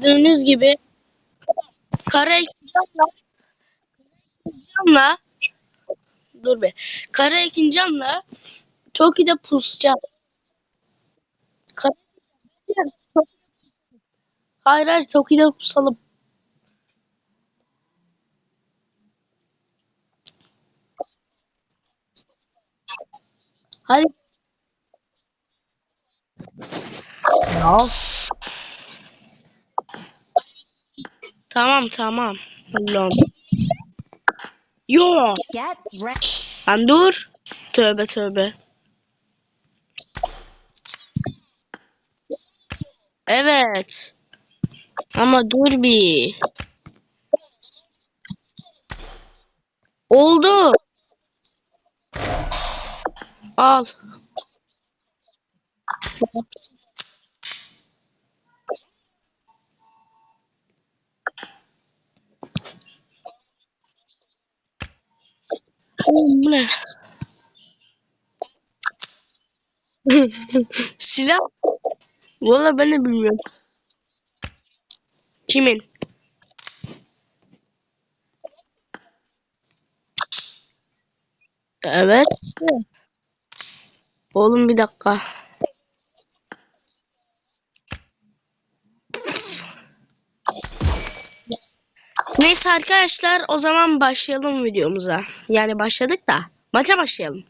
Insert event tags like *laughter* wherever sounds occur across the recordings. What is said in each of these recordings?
gördüğünüz gibi Kara Ekincan'la Ekincan'la dur be. Kara Ekincan'la Toki'de pusacağız. Kara Ekincan, Hayır hayır Toki'de pusalım. Hadi. Ya. Tamam tamam. Lan. Yo. Lan dur. Tövbe tövbe. Evet. Ama dur bir. Oldu. Al. Ne? Silah. Valla ben de bilmiyorum. Kimin? Evet. Oğlum bir dakika. Neyse arkadaşlar o zaman başlayalım videomuza. Yani başladık da maça başlayalım.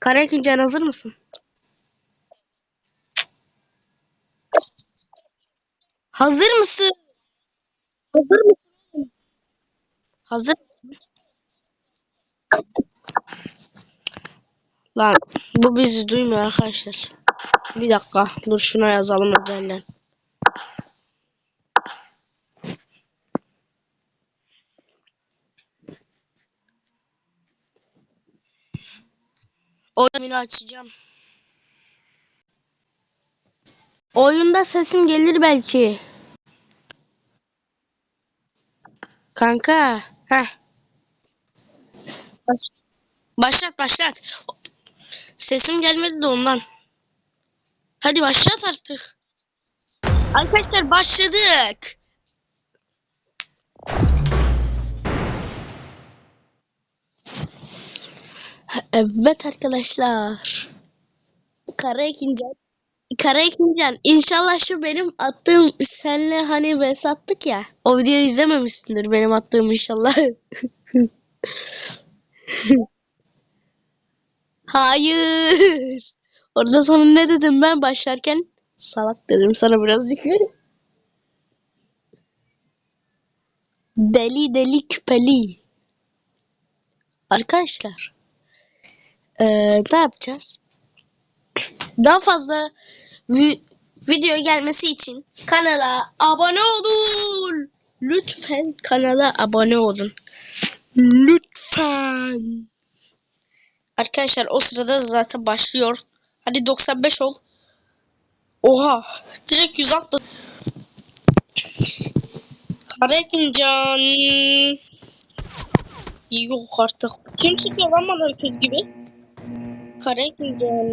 Kara ikinci hazır mısın? Hazır mısın? Hazır mısın? Hazır mısın? Lan bu bizi duymuyor arkadaşlar. Bir dakika dur şuna yazalım özelden. Oyunu açacağım. Oyunda sesim gelir belki. Kanka. Heh. Baş- Başlat başlat. Sesim gelmedi de ondan. Hadi başlat artık. Arkadaşlar başladık. Evet arkadaşlar. Kara ikincan. Kara ikincan. İnşallah şu benim attığım senle hani vs attık ya. O videoyu izlememişsindir benim attığım inşallah. *laughs* Hayır. Orada sana ne dedim ben başlarken? Salak dedim sana biraz Deli deli küpeli. Arkadaşlar. Eee ne yapacağız? Daha fazla vi- video gelmesi için kanala abone olun. Lütfen kanala abone olun. Lütfen. Arkadaşlar o sırada zaten başlıyor. Hadi 95 ol. Oha. Direkt 100 attı. Karakincan. Yok artık. Kim sıkıyor lan bana gibi? Karakincan.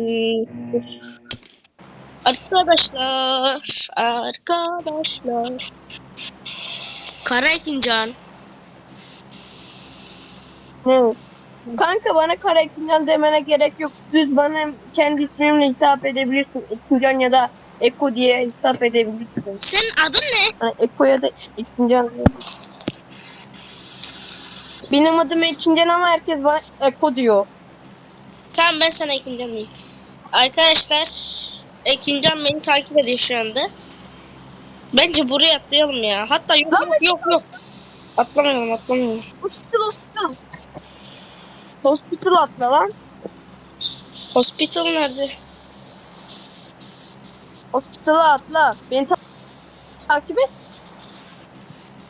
Arkadaşlar. Arkadaşlar. Karakincan. Ne? Kanka bana kara Ekincan demene gerek yok. Düz bana kendi ismimle hitap edebilirsin. Ekincan ya da Eko diye hitap edebilirsin. Senin adın ne? Yani Eko'ya da Ekincan. Benim adım Ekincan ama herkes bana Eko diyor. Tamam ben sana Ekincan diyeyim. Arkadaşlar Ekincan beni takip ediyor şu anda. Bence buraya atlayalım ya. Hatta yok yok yok yok. Atlamayalım atlamayalım. Hospital hospital. Hospital atla lan. Hospital nerede? Hospital'a atla. Beni ta- takip et.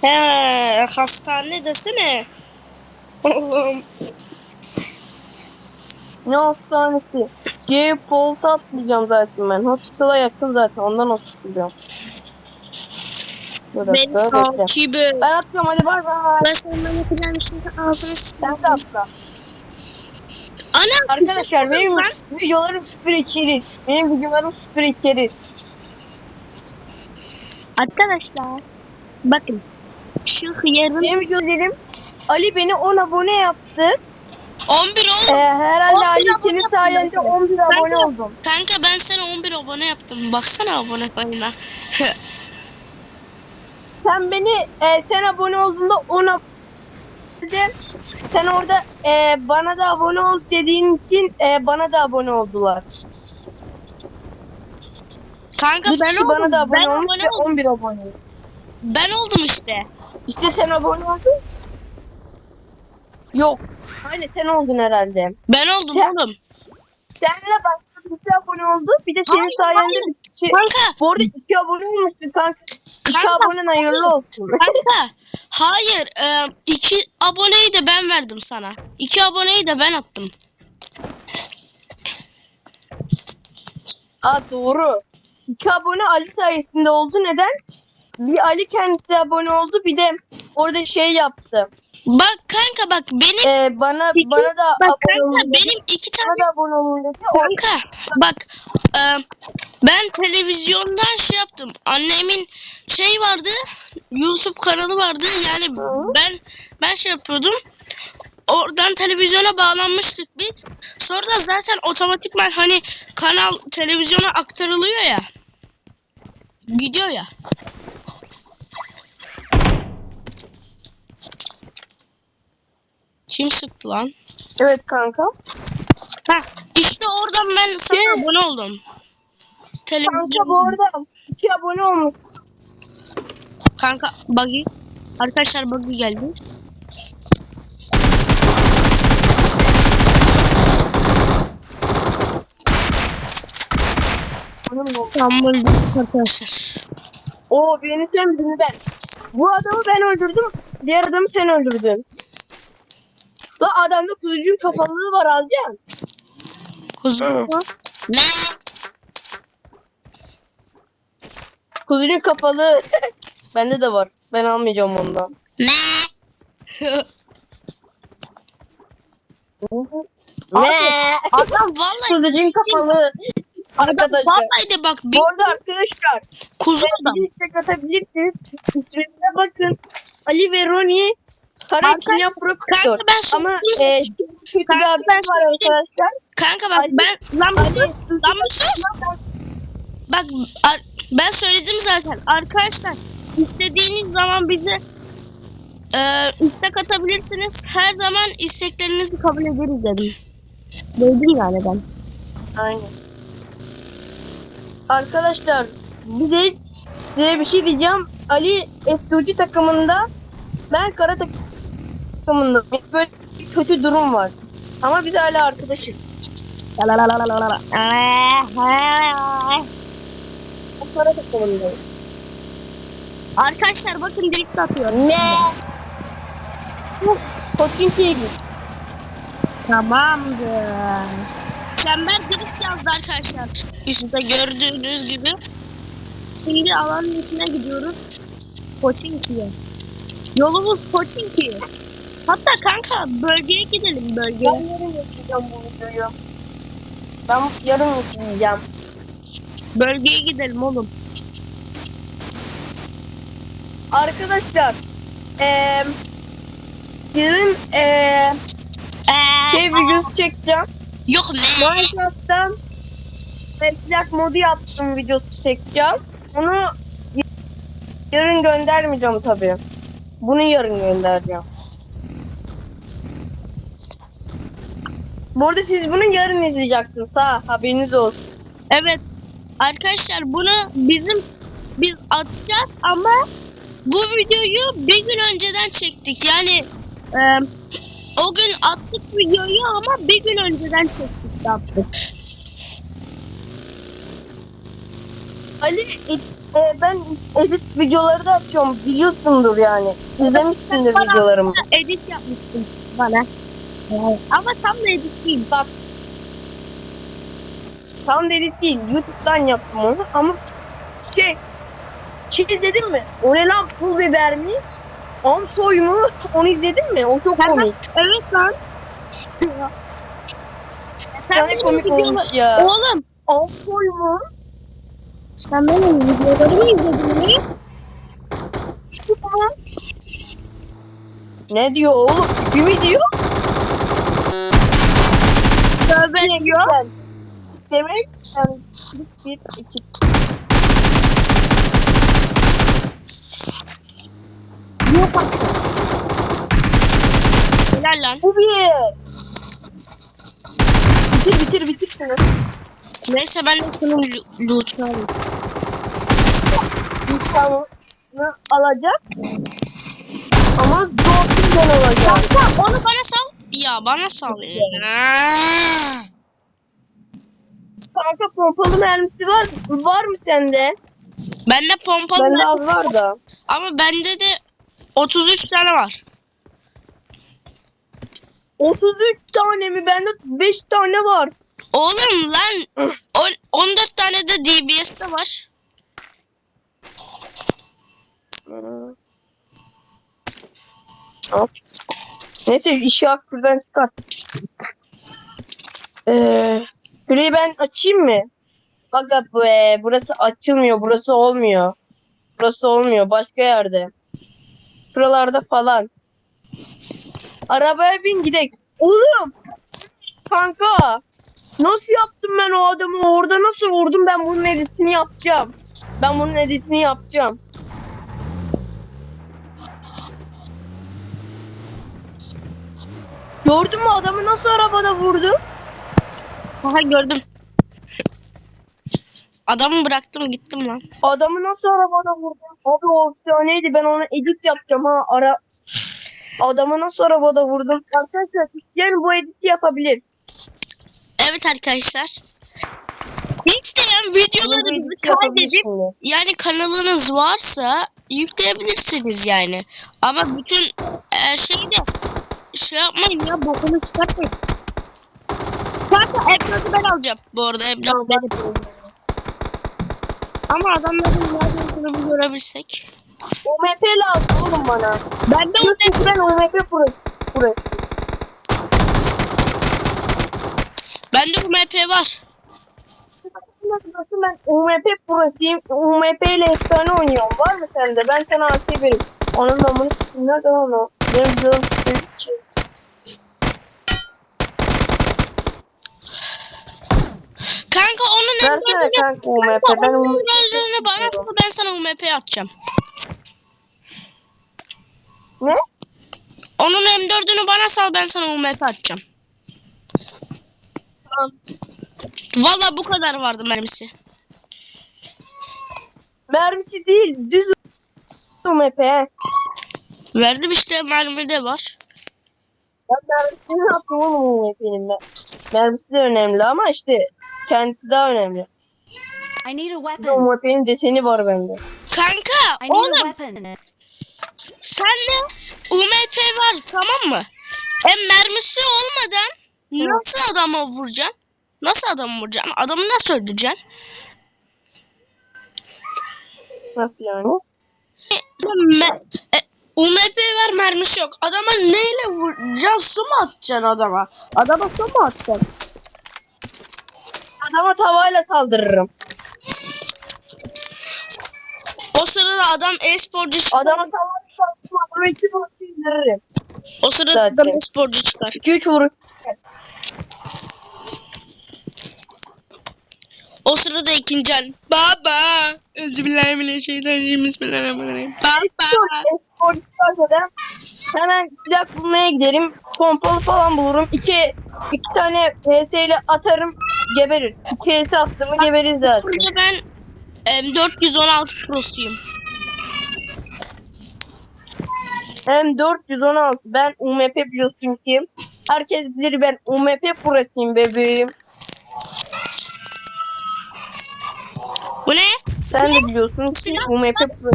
He hastane desene. Allah'ım. Ne hastanesi? G Polt'a atlayacağım zaten ben. Hospital'a yakın zaten. Ondan hospital diyorum. Bir Beni dakika bekle. takip et. Ben atlıyorum hadi bay bay. Ben senden yapacağım işin ağzını Sen de atla. Ana Arkadaşlar benim ben videolarım süper içerik. Benim videolarım süper içerik. Arkadaşlar bakın şu hıyarın Benim videolarım Ali beni 10 abone yaptı. 11 Ee, oldu. herhalde 11 Ali senin sayende mesela. 11 abone oldum. Kanka ben sana 11 abone yaptım. Baksana abone sayına. *laughs* Sen beni e, sen abone olduğunda 10 abone sen orada e, bana da abone ol dediğin için e, bana da abone oldular. Kanka Bir ben oldum. bana da abone ben olmuş abone ve oldum. 11 abone. Ben oldum işte. İşte sen abone oldun. Yok. Aynen sen oldun herhalde. Ben oldum Sen- oğlum. Senle başka birisi abone oldu. Bir de senin Hayır, sayende hayır. bir kişi... Kanka, Bu arada iki abone olmuşsun kanka. İki Kanka, abonen hayırlı olsun. kanka. Hayır, e, iki aboneyi de ben verdim sana. İki aboneyi de ben attım. Aa doğru. İki abone Ali sayesinde oldu. Neden? Bir Ali kendisi abone oldu. Bir de orada şey yaptı. Bak kanka bak benim Ee, bana İki- bana da bak abone olun kanka dedi. benim iki tane Bana da abone olun dedi. O- Kanka bak e, ben televizyondan şey yaptım. Annemin şey vardı. YouTube kanalı vardı. Yani Hı. ben ben şey yapıyordum. Oradan televizyona bağlanmıştık biz. Sonra da zaten otomatikman hani kanal televizyona aktarılıyor ya. Gidiyor ya. Kim sıktı lan? Evet kanka. Ha, işte oradan ben sana Şey- abone oldum. Kanka Televizyon. bu arada iki abone olmuş. Kanka buggy. Arkadaşlar buggy geldi. Tamam öldük arkadaşlar. Oo beni sen birini ben. Bu adamı ben öldürdüm. Diğer adamı sen öldürdün. La adamda kuzucuğun kafalılığı var Alcan. Kuzu. Ne? Kuzucuğun kafalı. *laughs* Bende de var. Ben almayacağım ondan. Ne? Ne? *laughs* Adam vallahi Kuzucuğun kafalı. adam Arkadaşlar. vallahi de bak bir Bu arada arkadaşlar. kuzu adam. Bir istek atabilirsiniz. İsminize bakın. Ali ve Roni. Kara Kanka- Profesör. Kanka ben Ama söyledim e, zaten. şu bir Kanka haber ben var arkadaşlar. Kanka bak Ali- ben lan bir Ali, sus. Lan bir sus. Bak ar- ben söyledim zaten. Arkadaşlar istediğiniz zaman bize e, istek atabilirsiniz. Her zaman isteklerinizi kabul ederiz dedim. Dedim yani ben. Aynen. Arkadaşlar bir de size bir şey diyeceğim. Ali Estuci takımında ben kara tak- takımında böyle bir kötü durum var. Ama biz hala arkadaşız. Ben kara takımındayım. Arkadaşlar bakın drift atıyorum. Ne? Koçinki'ye git. Tamamdır. Çember drift yazdı arkadaşlar. Üstte gördüğünüz gibi. Şimdi alanın içine gidiyoruz. Koçinki'ye. Yolumuz Koçinki. Hatta kanka bölgeye gidelim Ben bölgeye. yarın yükleyeceğim bu videoyu. Ben yarın yükleyeceğim. Bölgeye gidelim oğlum. Arkadaşlar eee yarın eee Ee, şey videosu çekeceğim. yok ne? Minecraft'tan Reflek modu yaptım videosu çekeceğim. Onu yarın göndermeyeceğim tabii. Bunu yarın göndereceğim. Bu arada siz bunu yarın izleyeceksiniz ha haberiniz olsun. Evet. Arkadaşlar bunu bizim biz atacağız ama bu videoyu bir gün önceden çektik. Yani e, o gün attık videoyu ama bir gün önceden çektik de attık. Ali ed- e, ben edit videoları da atıyorum biliyorsundur yani. İzlemişsindir videolarımı. Edit yapmıştım bana. Ama tam da edit değil bak. Tam da edit değil. YouTube'dan yaptım onu ama şey şey izledin mi? O ne lan pul biber mi? Amsoy mu? *laughs* Onu izledin mi? O çok komik. Evet lan. Sen yani komik olmuş ya. Oğlum Amsoy mu? Sen benim videolarımı izledin mi? Ne diyor oğlum? Kimi diyor? Tövbe diyor. Demek yani bir, bir, iki. Yok. Helal lan. Bu bir. Bitir bitir bitir şunu. Neyse ben de şunun lo- loot'unu alayım. Alacak. Ama zorluğundan alacak. Kanka onu bana sal. Ya bana sal. Kanka pompalı mermisi var, var mı sende? Bende pompalı Bende var. az var da. Ama bende de 33 tane var. 33 tane mi? Bende 5 tane var. Oğlum lan on- 14 tane de DBS'de var. Al. Neyse işi şuradan çıkar. Ee, şurayı ben açayım mı? Aga be burası açılmıyor. Burası olmuyor. Burası olmuyor. Başka yerde. Şuralarda falan. Arabaya bin gidelim. Oğlum. Kanka. Nasıl yaptım ben o adamı? Orada nasıl vurdum? Ben bunun editini yapacağım. Ben bunun editini yapacağım. Gördün mü adamı nasıl arabada vurdu? Aha gördüm. Adamı bıraktım gittim lan. Adamı nasıl arabada vurdu? Abi o efsaneydi ben ona edit yapacağım ha ara. Adamı nasıl arabada vurdum? Arkadaşlar isteyen bu editi yapabilir. Evet arkadaşlar. İsteyen yapabilir kaydedip yani kanalınız varsa yükleyebilirsiniz yani. Ama bütün her şeyi de şey yapmayın ya bokunu çıkartmayın. Kanka Ebna'yı ben alacağım bu arada Ebna benim. Ama adamların nerede olduğunu görebilsek. UMP lazım oğlum bana. Ben de Çünkü ben UMP burası. burası. ben de UMP var. Nasıl ben UMP burasıyım. UMP ile efsane oynuyorum. Var mı sende? Ben sana vereyim. Onun namını s**tim. Nerede s**tim için. Kanka onun Versene emrlerini kanka UMP. Ben onun UMP bana sal ben sana UMP atacağım. Ne? Onun M4'ünü bana sal ben sana UMP atacağım. Tamam. Valla bu kadar vardı mermisi. Mermisi değil. Düz UMP. Verdim işte mermi de var. Ben mermisini ne yaptım oğlum ben. Mermisi de önemli ama işte kendisi daha önemli. I need a weapon. UMP'nin deseni var bende. Kanka I need a oğlum weapon. sende UMP var tamam mı? Hem mermisi olmadan nasıl adama vuracaksın? Nasıl adamı vuracaksın? Adamı nasıl öldüreceksin? Nasıl yani? Sen me- e, UMP var mermisi yok. Adama neyle vuracaksın? Su mu atacaksın adama? Adama su mu atacaksın? Adama tavayla saldırırım. O sırada adam e-sporcu çıkar. Adama tavayla saldırırım. Adama iki vuruş indiririm. O sırada Zaten. adam e-sporcu çıkar. İki üç vuruş. O sırada ikinci el. Baba. Özbillahimineşşeytanirracim. Bismillahirrahmanirrahim. Baba. Çıkarsa da hemen silah bulmaya giderim. Pompalı falan bulurum. İki, iki tane PS ile atarım. Geberir. PS attım mı geberir zaten. Burada ben em, 416 prosuyum. Hem 416 ben UMP biliyorsun ki. Herkes bilir ben UMP prosuyum bebeğim. Bu ne? Sen de biliyorsun ki UMP pro.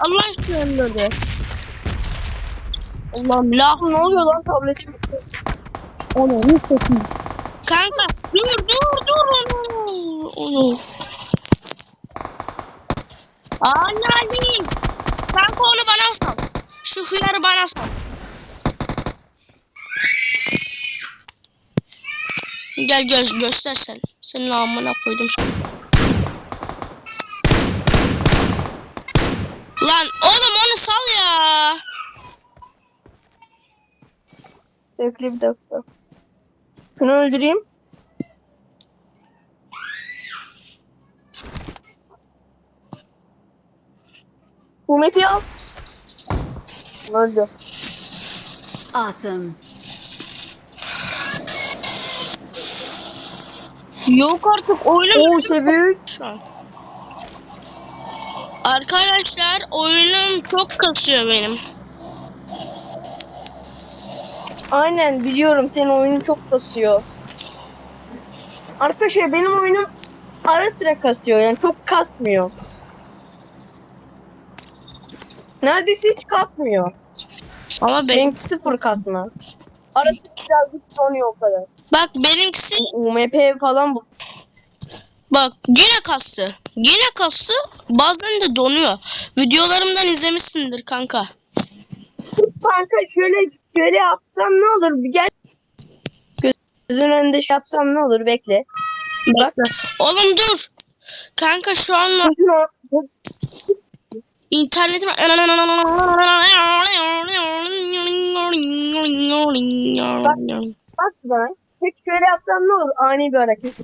Allah aşkına önledi. Allah'ım la. Ne oluyor lan tabletim? Onu ne satayım? Kanka dur dur dur onu. Onu. Ali. Kanka onu bana sal. Şu hıyarı bana sal. Gel göz göster sen. Senin amına koydum şimdi. Lan oğlum onu sal ya. Bekle bir dakika. Şunu öldüreyim. Bu map'i al. Öldü. Awesome. Yok artık oyunum Oo seviye 3. şu an. Arkadaşlar oyunum çok kasıyor benim. Aynen biliyorum senin oyunun çok kasıyor. Arkadaşlar benim oyunum ara sıra kasıyor yani çok kasmıyor. Neredeyse hiç kasmıyor. Ama benim, Benimki sıfır kasma. Arada birazcık donuyor o kadar. bak benimkisi UMP falan bu. bak yine kastı. Yine kastı. Bazen de donuyor. Videolarımdan izlemişsindir kanka. Kanka şöyle şöyle yapsam ne olur? Bir gel. Gözün önünde şey yapsam ne olur? Bekle. Bak. Oğlum dur. Kanka şu an internetim Bak bana. Peki şöyle yapsam ne olur? Ani bir hareket.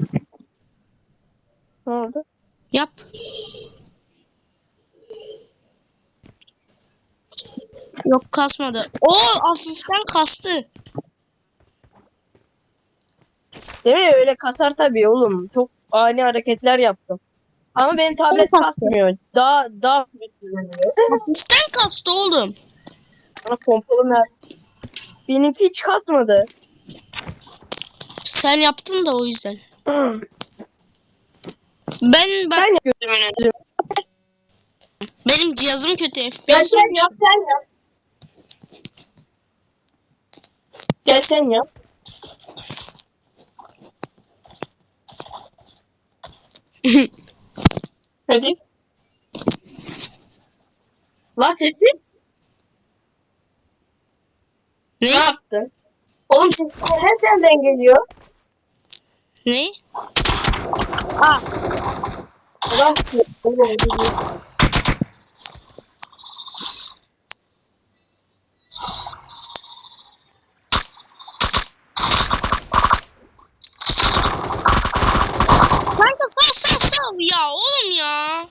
Ne oldu? Yap. Yok kasmadı. O hafiften kastı. Değil mi? Öyle kasar tabii oğlum. Çok ani hareketler yaptım. Ama benim tablet kastı. kasmıyor. Daha daha *laughs* Hafiften kastı oğlum. Bana pompalı mer. Benimki hiç kasmadı. Sen yaptın da o yüzden. *clears throat* Ben ben Ben gözümün önünde. benim cihazım kötü. Gel FPS sen yap sen yap. Gel sen yap. *laughs* Hadi. La sesi ne? ne yaptın? Oğlum ses her senden geliyor. Ne? Ulan Kanka sal sal sal ya oğlum ya.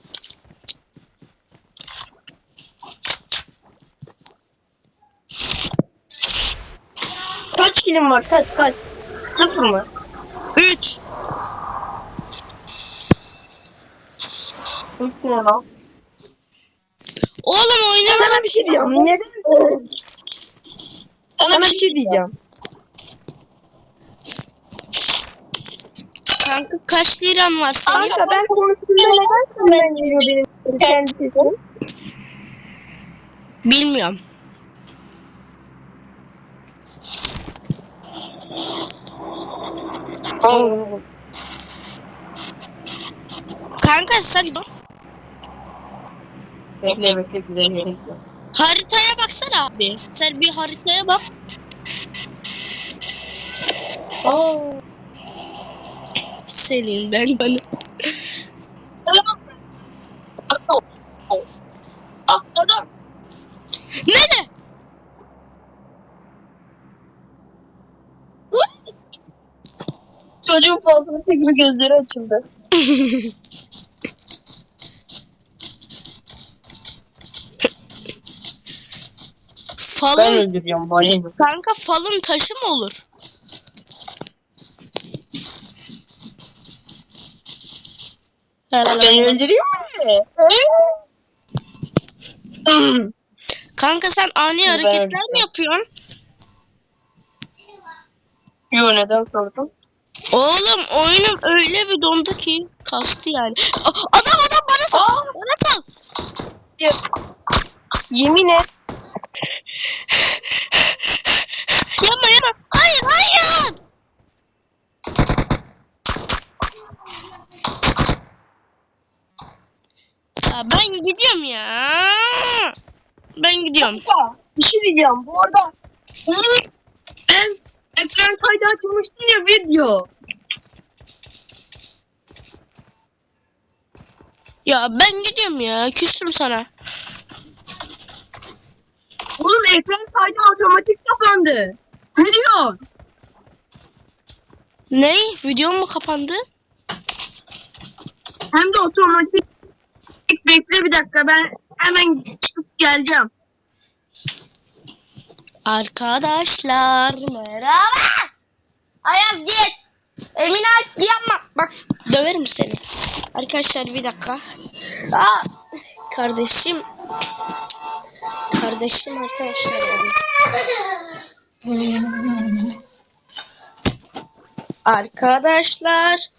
kaç kilim var? Kaç kaç? Sıfır mı? 3. Üç ne lan? Oğlum oynama. Sana bir şey diyeceğim. Neden? Sana bir şey diyeceğim. Kanka kaç liran var senin? Kanka ben konuştuğumda neden senden geliyor benim kendi sesim? Bilmiyorum. Kanka sen Bekle bekle güzel bekle. haritaya baksana abi. Sen bir haritaya bak. Senin ben bana. Atladım. Ne de? Çocuğun fazlası gibi gözleri açıldı. Ben Falın öldürüyorum bana. kanka falın taşı mı olur? Beni öldürüyor mu? Kanka sen ani hareketler mi yapıyorsun? Yo neden sordun? Oğlum oyunum öyle bir dondu ki kastı yani. A- Adam adam bana sal. Bana sal. Yemin et. Yapma yapma. Hayır hayır. Ya ben gidiyorum ya. Ben gidiyorum. Ya, bir şey diyeceğim. Bu arada onun ben ekran kaydı açılmıştı ya video. Ya ben gidiyorum ya. Küstüm sana. Bunun ekran kaydı otomatik kapandı. Ne diyor? Ne? Videom mu kapandı? Hem de otomatik. Bekle bir dakika ben hemen çıkıp geleceğim. Arkadaşlar merhaba. Ayaz git. Emine yapma. Bak döverim seni. Arkadaşlar bir dakika. Aa, kardeşim. Kardeşim arkadaşlar. Arkadaşlar